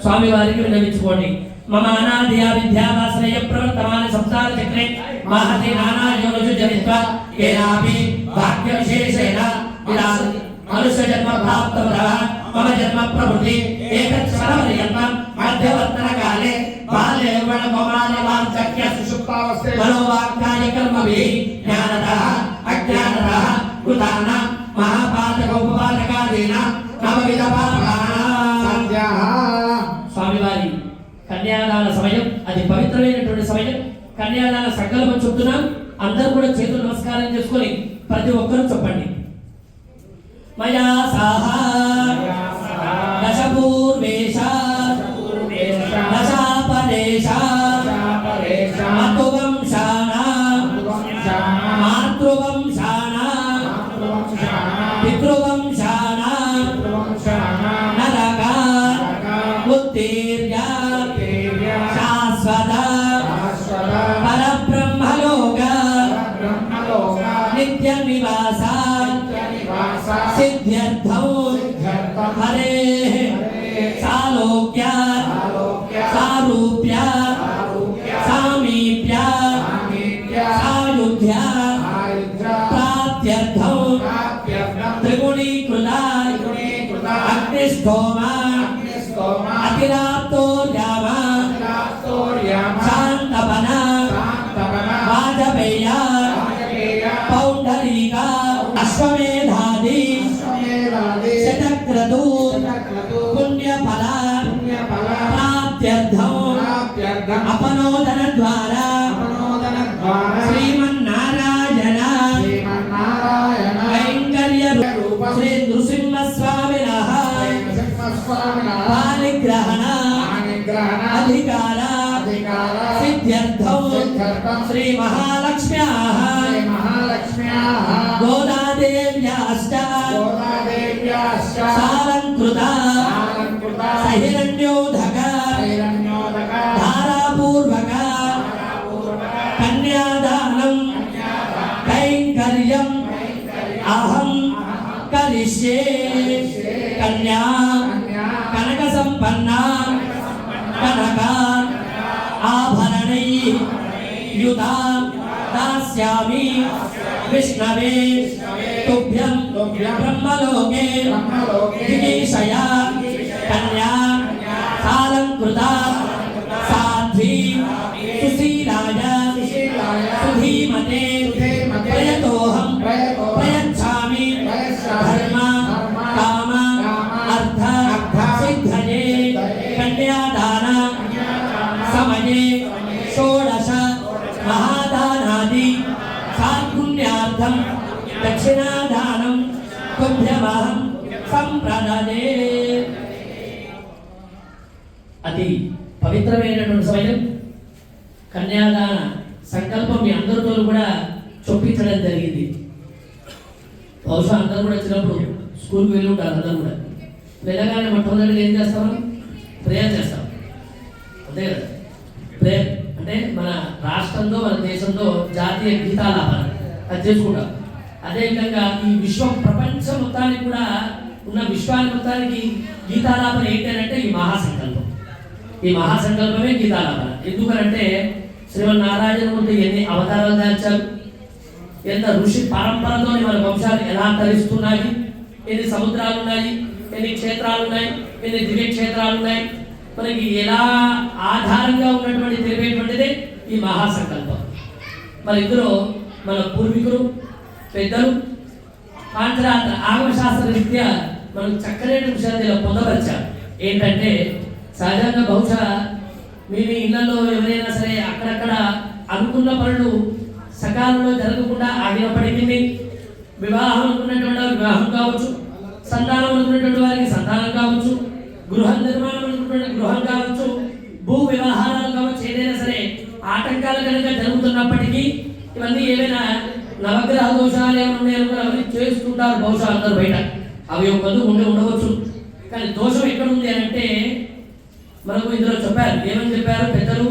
స్వామి వారికి విన్నవించుకోండి మమ అనాదియ విద్యావాసనయ ప్రవర్తమాన సంసార చక్రే మహతి నానా యోగజు జనిత్వ కేనాపి భాగ్య విశేషేణ విలాస మనుష్య జన్మ ప్రాప్త మమ జన్మ ప్రవృత్తి ఏకక్షరపర్యంతం మధ్యవర్తన కాలే బాల్య యౌవన కౌమార వార్ధక్య సుషుప్తావస్థే మనోవాక్కాయ కర్మభి జ్ఞానతః అజ్ఞానతః కృతాన మహాపాతక ఉపపాతకాదీన నవవిధ పాపానాం సత్యః స్వామివారి కన్యాదాన సమయం అది పవిత్రమైనటువంటి సమయం. కన్యాదాన సంకల్పం చెప్తున్నాం అందరూ కూడా చేతులు నమస్కారం చేసుకొని ప్రతి ఒక్కరూ చెప్పండి. మయా సాహా సాయుధ్య ప్రాప్త్యర్థం త్రిగుణీకృత అగ్నిష్టోమ అతిరాప్తోర్యామ అధికార సిద్ధ్యర్థం శ్రీ మహాలక్ష్మ్యా గోదాదేవ్యాశ్చ సాలంకృత సహిరణ్యోధక ధారాపూర్వక కన్యాదానం కైంకర్యం అహం కరిష్యే కన్యా युधा दास्यामि। विष्णवे तुभ्यं ब्रह्मलोके। दिगीशया ఫోటోలు కూడా చొప్పించడం జరిగింది. బహుశా అందరూ కూడా వచ్చినప్పుడు స్కూల్కి వెళ్ళి ఉంటారు అందరూ కూడా. వెళ్ళగానే మొట్టమొదటిగా ఏం చేస్తాం? ప్రేయర్ చేస్తాం. అంతే కదా? ప్రేయర్ అంటే మన రాష్ట్రంలో మన దేశంలో జాతీయ గీతాలాపన అది చేసుకుంటాం. అదేవిధంగా ఈ విశ్వం ప్రపంచం మొత్తానికి కూడా ఉన్న విశ్వాన్ని మొత్తానికి గీతాలాపన ఏంటంటే ఈ మహాసంకల్పం. ఈ మహాసంకల్పమే గీతాలాపన. ఎందుకనంటే శ్రీమన్నారాయణమూర్తి ఎన్ని అవతారాలు దాల్చారు ఎంత ఋషి పరంపరతో మన వంశాలు ఎలా తరిస్తున్నాయి ఎన్ని సముద్రాలు ఉన్నాయి ఎన్ని క్షేత్రాలు ఉన్నాయి ఎన్ని దివ్య క్షేత్రాలు ఉన్నాయి మనకి ఎలా ఆధారంగా ఉన్నటువంటి తెలిపేటువంటిది ఈ మహాసంకల్పం. మరి ఇందులో మన పూర్వీకులు పెద్దలు పాంచరాత్ర ఆగమశాస్త్ర రీత్యా మనం చక్కని విషయాన్ని ఇలా ఏంటంటే సహజంగా బహుశా మీ మీ ఇళ్ళలో ఎవరైనా సరే అక్కడక్కడ అనుకున్న పనులు సకాలంలో జరగకుండా ఆగినప్పటికీ వివాహం అనుకున్నటువంటి వివాహం కావచ్చు సంతానం అనుకున్నటువంటి వారికి సంతానం కావచ్చు గృహ నిర్మాణం అనుకున్నటువంటి గృహం కావచ్చు భూ వ్యవహారాలు కావచ్చు ఏదైనా సరే ఆటంకాలు కనుక జరుగుతున్నప్పటికీ ఇవన్నీ ఏమైనా నవగ్రహ దోషాలు ఏమైనా ఉన్నాయో కూడా అవన్నీ బహుశా అందరు బయట. అవి ఒక ఉండి ఉండవచ్చు. కానీ దోషం ఎక్కడ ఉంది అని అంటే మనకు ఇందులో చెప్పారు. ఏమని చెప్పారు? పెద్దలు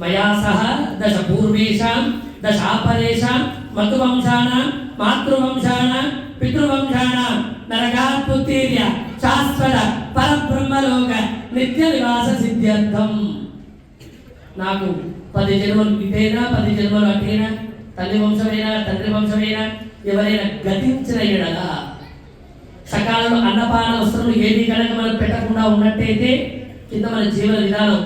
మయా సహ దశ పూర్వేషాం దశాపరేషాం మధువంశాన మాతృవంశాన పితృవంశాన నరకాత్ముత్తీర్య శాశ్వత పరబ్రహ్మలోక నిత్య నివాస సిద్ధ్యర్థం. నాకు పది జన్మలు ఇటైనా పది జన్మలు అటైనా తల్లి వంశమైనా తండ్రి వంశమైనా ఎవరైనా గతించిన ఎడలా. సకాలంలో అన్నపాన వస్తువులు ఏది కనుక మనం పెట్టకుండా ఉన్నట్టయితే కింద మన జీవన విధానం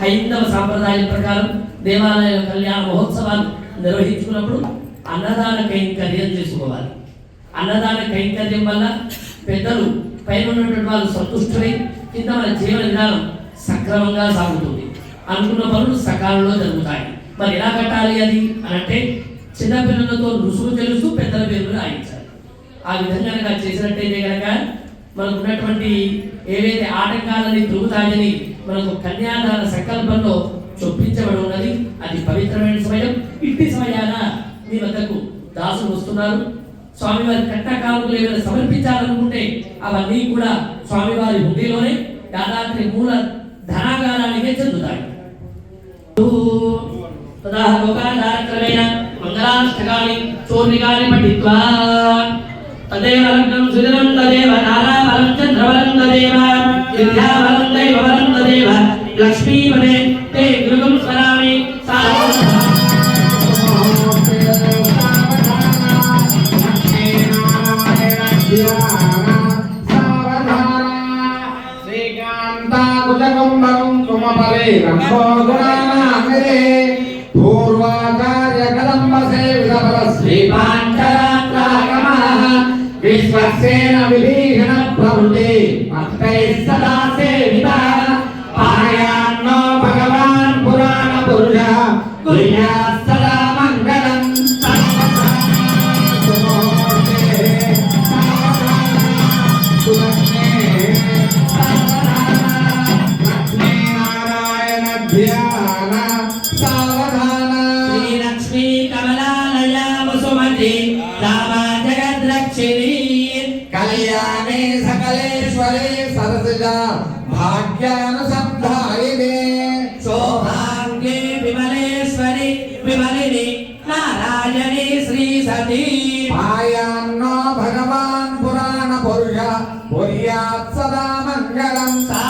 హైందవ సాంప్రదాయం ప్రకారం దేవాలయ కళ్యాణ మహోత్సవాలు నిర్వహించుకున్నప్పుడు అన్నదాన కైంకర్యం చేసుకోవాలి. అన్నదాన కైంకర్యం వల్ల పెద్దలు పైన ఉన్నటువంటి వాళ్ళు సంతుష్టులై కింద మన జీవన విధానం సక్రమంగా సాగుతుంది. అనుకున్న పనులు సకాలంలో జరుగుతాయి. మరి ఎలా కట్టాలి అది అని అంటే చిన్నపిల్లలతో రుసుము తెలుసు పెద్దల పేర్లు రాయించాలి. ఆ విధంగా కనుక చేసినట్టయితే కనుక మనకున్నటువంటి ఏవైతే ఆటంకాలని తిరుగుతాయని మనకు కన్యాదాన సంకల్పంలో చొప్పించబడి ఉన్నది అది పవిత్రమైన సమయం. ఇట్టి సమయాన మీ వద్దకు దాసులు వస్తున్నారు. స్వామివారి కట్టకాలకు ఏమైనా సమర్పించాలనుకుంటే అవన్నీ కూడా స్వామివారి హుండీలోనే యాదాద్రి మూల ధనాగారానికే చెందుతాయి. తదా లోకాధారక్రమేణ మంగళాష్టకాని చూర్ణికాని పఠిత్వా. తదేవ లగ్నం సుదినం తదేవ చంద్రబలం తదేవ విద్యాబలం దైవబలం లక్ష్మీపదే తే గృహం స్మరామి విశ్వసేన విభీషణ ప్రవృతి భక్తై సదా సేవిత పాయాన్నో భగవాన్ పురాణ పురుష కుర్యా పురుష పుర్యాత్ సదా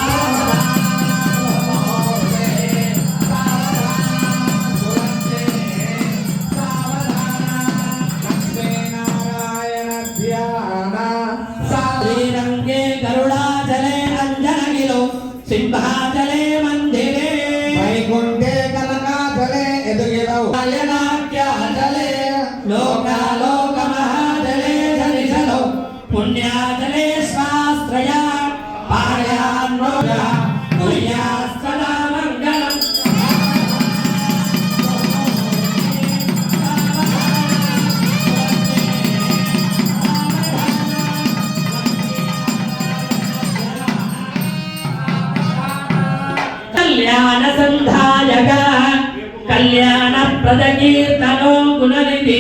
కళ్యాణ ప్రదకీర్తనో గుణనిధి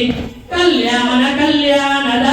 కళ్యాణ కళ్యాణద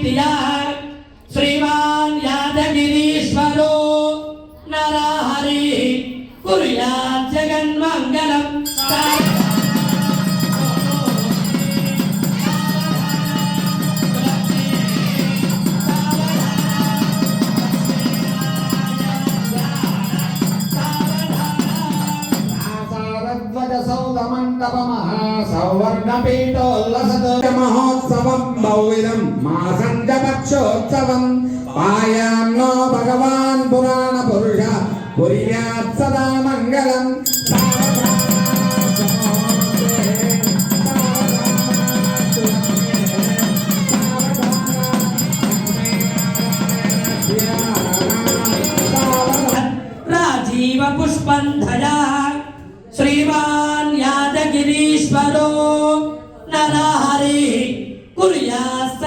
సుబ్రహ్మచారీ శ్రీమాన్ యాదగిరీశ్వరో నరహరి కుర్యా జగన్మంగళం సారద్వజ మహోత్సవం బౌవిదం మాసంగపక్షోత్సవం పాయాన్నో భగవాన్ పురాణ పురుష కుర్యాత్ సదా మంగళం రాజీవ పుష్పం ధయా శ్రీమాన్ యాదగిరీశ్వరో నరహరి కుర్యాస్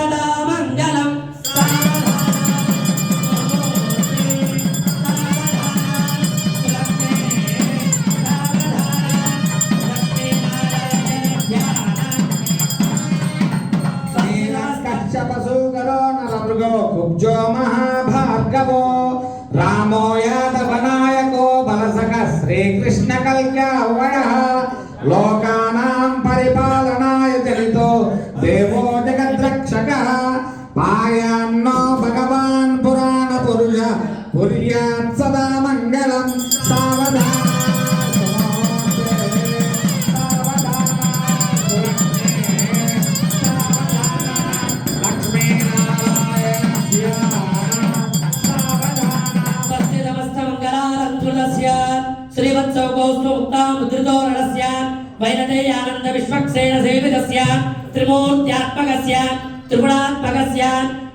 చైతన్యానంద విశ్వక్సేన సేవితస్య త్రిమూర్త్యాత్మకస్య త్రిగుణాత్మకస్య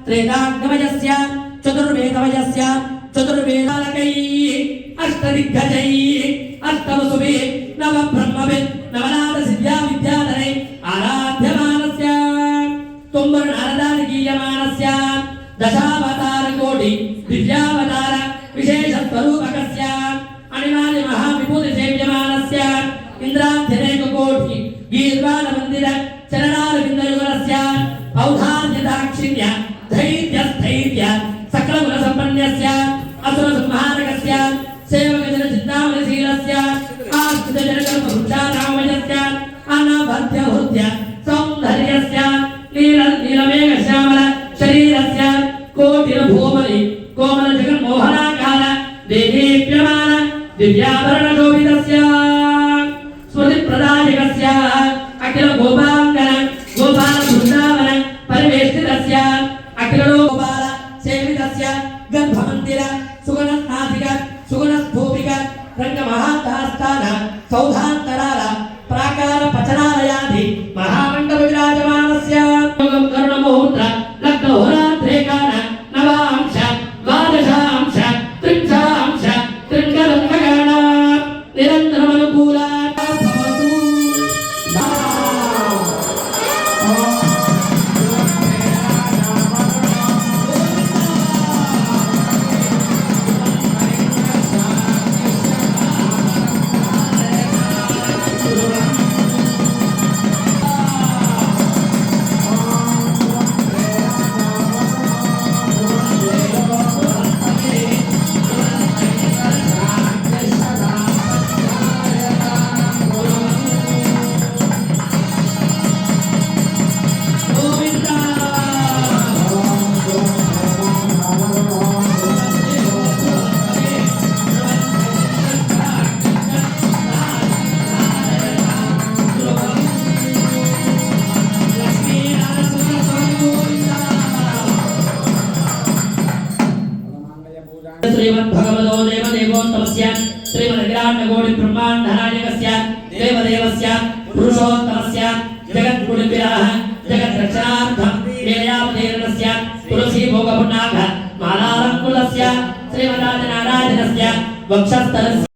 త్రేతాగ్నవజస్య చతుర్వేదవజస్య చతుర్వేదాలకై అష్టదిగ్గజై Oh, her देव विराट्नगोडि ब्रह्माण्डनायकस्य देवदेवस्य पुरुषोत्तमस्य जगद्गुणविराः जगद्रक्षणार्थं वेदयावधेरणस्य तुलसीभोगपुण्णाकः मालारङ्कुलस्य श्रीमदाजनारायणस्य वक्षस्थलस्य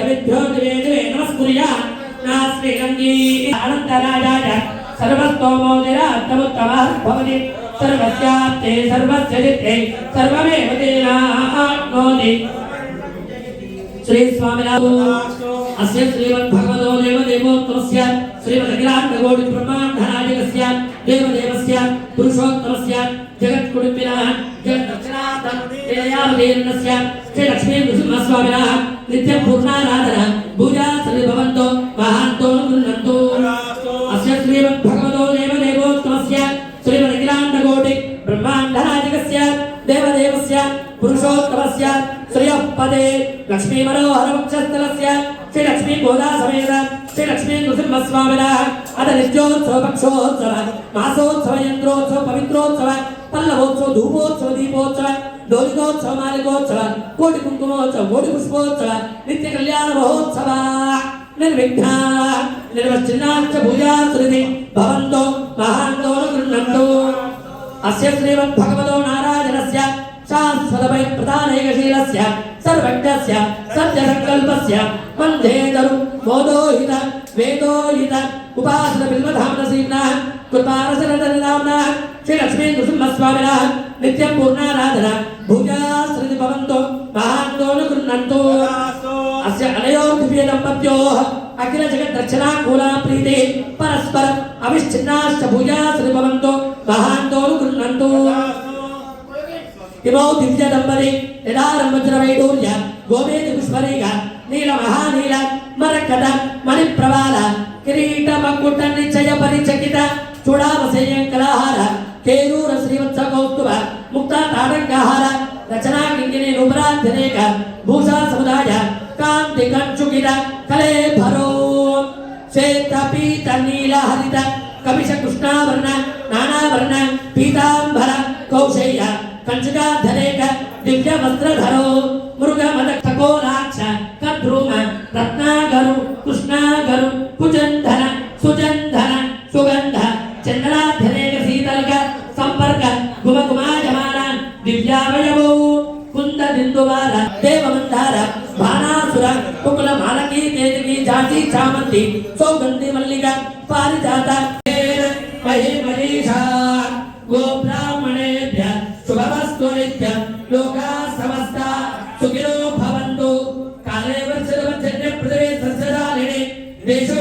సవిద్యో ద్వేద్వే నమస్కృయా నాస్మిరంగీ అనంతరాజాయ సర్వస్తోమోదిర అర్థముత్తమః భవతి సర్వస్యాప్తే సర్వస్య సిద్ధే సర్వమేవ తేనాత్మోది శ్రీ స్వామినాథు అస్య శ్రీమద్ భగవతో దేవదేవోత్తమస్య శ్రీమద్ అఖిలాండ కోటి బ్రహ్మాండనాయకస్య దేవదేవస్య శ్రీ లక్ష్మీ నృసింహస్వామిన నిత్య పూర్ణారాధన పూజా శ్రీ భవంతో మహాంతో గృహంతో అస్య శ్రీమద్ భగవతో దేవదేవోత్తమస్య శ్రీమదఖిలాండకోటి బ్రహ్మాండరాజకస్య దేవదేవస్య పురుషోత్తమస్య శ్రేయపదే లక్ష్మీ మనోహరవక్షస్థలస్య శ్రీ లక్ష్మీ గోదా సమేత శ్రీ లక్ష్మీ నృసింహస్వామిన అత నిత్యోత్సవ పక్షోత్సవ మాసోత్సవ యంత్రోత్సవ పవిత్రోత్సవ పల్లవోత్సవ ధూపోత్సవ దీపోత్సవ డోలికోత్సవ మాలికోత్సవ కోటి కుంకుమోత్సవ కోటి పుష్పోత్సవ నిత్య కళ్యాణ మహోత్సవ నిర్విఘ్న నిర్వచ్చిన్నాశ్చ భూజాసురిది భవంతో మహాంతో గృహంతో అస్య శ్రీమద్భగవతో నారాయణస్య శాశ్వతమయ ప్రధానైకశీలస్య సర్వజ్ఞస్య సత్యసంకల్పస్య వందే తరు మోదోహిత వేదోహిత ఉపాసన బిల్వధామనసీమ్నా కృపారసరతనామ్నా శ్రీ లక్ష్మీ నృసింహస్వామినా నిత్యం పూర్ణారాధన భూజాశ్రతి భవంతో మహాంతోను గృహంతో అస్య అనయో దివ్య దంపత్యో అఖిల జగద్రక్షణా కూలా ప్రీతి పరస్పర అవిచ్ఛిన్నాశ్చ భూజాశ్రతి భవంతో మహాంతోను గృహంతో ఇమౌ దివ్య దంపతి యదారంభజ్ర వైడూర్య గోవేది పుష్పరేఖ నీల మహానీల మరకట మణిప్రవాళ ಕಿರೀಟ ಮಕ್ಕುಟ್ಟನ್ನು ಜಯಪರಿಚಕಿತ ಚೂಡಾವಸೇಯಂಕಲಾಹಾರ ಕೇರೂರ ಶ್ರೀವತ್ಸ ಕೌಸ್ತುಭ ಮುಕ್ತ ತಾಟಂಕಹಾರ ರಚನಾ ಕಿಂಗಿನಿ ನುಬರಾಧ್ಯನೇಕ ಭೂಷಾ ಸಮುದಾಯ ಕಾಂತಿ ಕಂಚುಕಿರ ಕಲೆ ಭರೋ ಶ್ವೇತ ಪೀತ ನೀಲ ಹರಿತ ಕವಿಶ ಕೃಷ್ಣಾವರ್ಣ ನಾನಾವರ್ಣ ಪೀತಾಂಬರ ಕೌಶೇಯ ಕಂಚಕಾಧರೇಕ ದಿವ್ಯ ವಸ್ತ್ರಧರೋ ಮೃಗ ಮದ ಖಗೋಲಾಕ್ಷ ಕದ್ರೂಮ ರತ್ನಾಗರು ಕೃಷ್ಣಾಗರು కుచంధన సుచంధన సుగంధ చంద్రాధ్యనేక శీతలక సంపర్క గుమకుమాయమానాన్ దివ్యావయవౌ కుంద బిందువార దేవమందార భానాసుర కుకుల మాలకీ కేతకీ జాతి చామంతి సౌగంధి మల్లిక పారిజాత మహిమనీషా గోబ్రాహ్మణేభ్య శుభవస్తునిత్య లోకా సమస్త సుఖినో భవంతు కాలే వర్ష పృథివీ సస్యదారిణి దేశో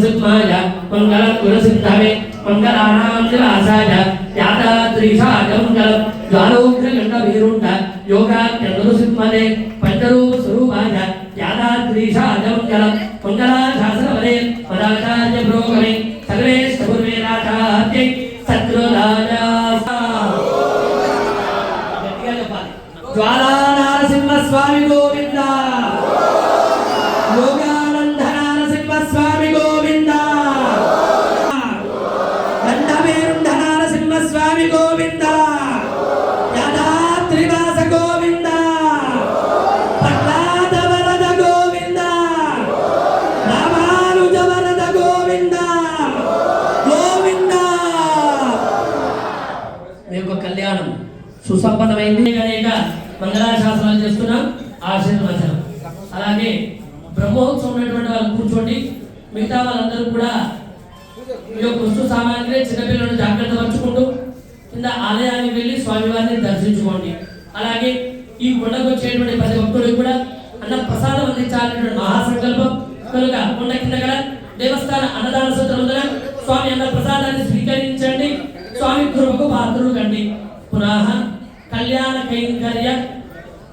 मङ्गलं नरसिंहाय मङ्गलं गुरसिन्धवे मङ्गलानां निवासाय यादाद्रीशाय मङ्गलं ज्वालोग्रगण्डभीरुण्ड योगाख्यनृसिंहने पञ्चरूपस्वरूपाय यादाद्रीशाय मङ्गलं యొక్క కళ్యాణం సుసంపన్నమైంది అనేక మంగళాశాసనాలు చేస్తున్నాం ఆశీర్వచనం. అలాగే బ్రహ్మోత్సవం ఉన్నటువంటి వాళ్ళు కూర్చోండి మిగతా వాళ్ళందరూ కూడా మీ యొక్క వస్తు సామాగ్రి చిన్నపిల్లలను జాగ్రత్త పరుచుకుంటూ కింద ఆలయానికి వెళ్ళి స్వామివారిని దర్శించుకోండి. అలాగే ఈ కొండకు వచ్చేటువంటి ప్రతి ఒక్కరికి కూడా అన్న ప్రసాదం అందించాలనేటువంటి మహాసంకల్పం. కనుక కొండ కింద గల దేవస్థాన అన్నదాన సత్రం స్వామి అన్న ప్రసాదాన్ని స్వీకరించండి. స్వామి గురువుకు పాత్రులు కండి. పునః కళ్యాణ కైంకర్య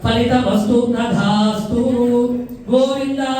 ఫలిత వస్తు నధాస్తు. గోవిందా.